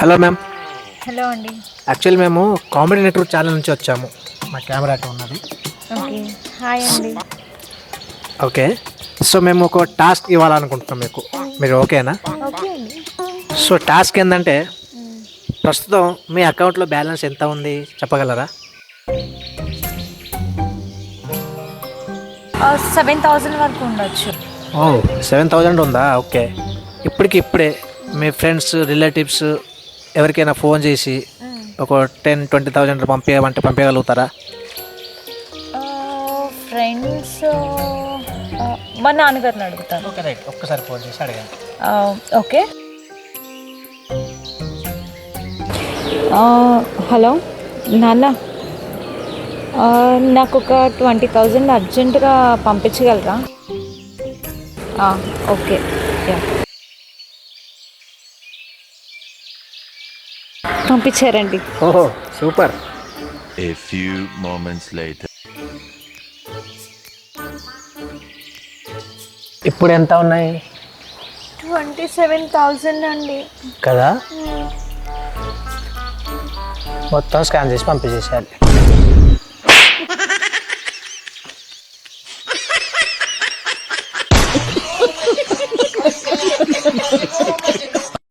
Hello ma'am. Hello అండి. Actually మేము comedy network channel నుంచి వచ్చాము. మా కెమెరా అక్కడ ఉన్నది. ఓకే హాయ్ అండి. ఓకే. సో మేము ఒక టాస్క్ ఇవ్వాలనుకుంటున్నాం మీకు. మీరు ఓకేనా? ఓకే అండి. సో టాస్క్ ఏంటంటే ప్రస్తుతం మీ అకౌంట్లో బ్యాలెన్స్ ఎంత ఉంది? చెప్పగలరా? సెవెన్ థౌజండ్ వరకు ఉండొచ్చు. ఓ సెవెన్ థౌజండ్ ఉందా? ఓకే. ఇప్పటికి ఇప్పుడే మీ ఫ్రెండ్స్ రిలేటివ్స్ ఎవరికైనా ఫోన్ చేసి ఒక టెన్ ట్వంటీ థౌజండ్ పంపించమంటే పంపించగలుగుతారా ఫ్రెండ్స్ మా నాన్నగారిని అడుగుతాను. Okay right. ఒక్కసారి ఫోన్ చేసి అడగండి. ఓకే. హలో నాన్న. ఆ, నాకు ఒక ట్వంటీ థౌజండ్ అర్జెంటుగా పంపించగలరా? ఆ, ఓకే. యా. పంపించారండి. ఓహో super. A few moments later. ఇప్పుడు ఎంత ఉన్నాయి? ట్వంటీ సెవెన్ థౌజండ్ అండి. కదా? మొత్తం స్కాన్ చేసి పంపించేసేయాలి.